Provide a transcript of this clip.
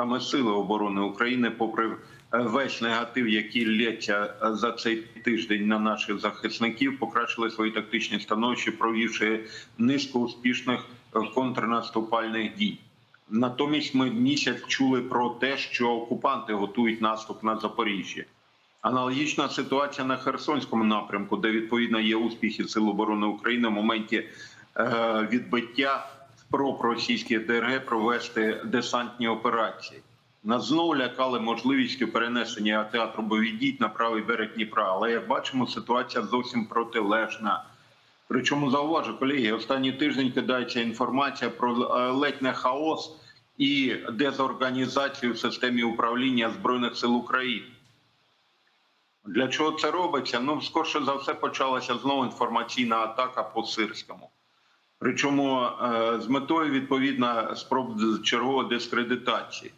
саме сили оборони України, попри е, весь негатив, який лється е, за цей тиждень на наших захисників, покращили свої тактичні становища, провівши низку успішних е, контрнаступальних дій. Натомість ми місяць чули про те, що окупанти готують наступ на Запоріжжя. Аналогічна ситуація на Херсонському напрямку, де відповідно є успіхи Сил оборони України в моменті відбиття спроб російських ДРГ провести десантні операції. Нас знову лякали можливістю перенесення театру бойових дій на правий берег Дніпра. Але як бачимо, ситуація зовсім протилежна. Причому зауважу, колеги, останній тиждень кидається інформація про е, ледь не хаос і дезорганізацію в системі управління збройних сил України. Для чого це робиться? Ну, скорше за все, почалася знову інформаційна атака по Сирському. Причому е, з метою відповідно спроб чергової дискредитації.